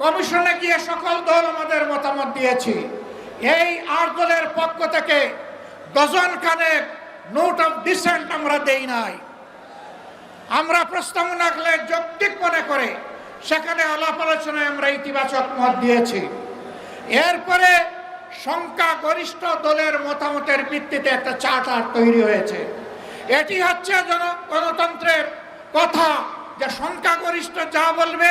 কমিশনে গিয়ে সকল দল আমাদের মতামত দিয়েছি। এই আট দলের পক্ষ থেকে ডজন খানেক নোট অফ ডিসেন্ট আমরা দেই নাই। আমরা প্রস্তাবনা রাখলে যৌক্তিক মনে করে সেখানে আলাপ আলোচনায় আমরা ইতিবাচক মত দিয়েছি। এরপরে সংখ্যা গরিষ্ঠ দলের মতামতের ভিত্তিতে একটা চার্টার তৈরি হয়েছে। এটি হচ্ছে গণতন্ত্রের কথা যে সংখ্যাগরিষ্ঠ যা বলবে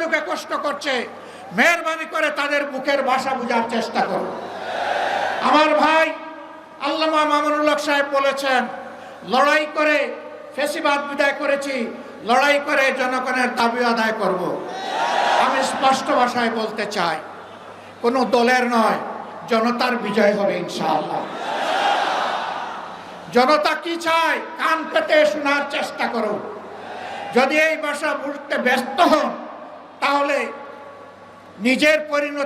দুঃখে দুঃখে কষ্ট করছে, মেহরবানি করে তাদের বুকের ভাষা বোঝার চেষ্টা করুন আমার ভাই আল্লামা মামুনুল্লাহ সাহেব বলেছেন, লড়াই করে ফেসিবাদ বিদায় করেছি, লড়াই করে জনগণের দাবি আদায় করব। আমি স্পষ্ট ভাষায় বলতে চাই, কোনো দলের নয়, জনতার বিজয় হবে ইনশাআল্লাহ। জনতা কি চায়, কান পেতে শোনার চেষ্টা করুন যদি এই ভাষা বুঝতে ব্যস্ত হন তাহলে নিজের পরিণতি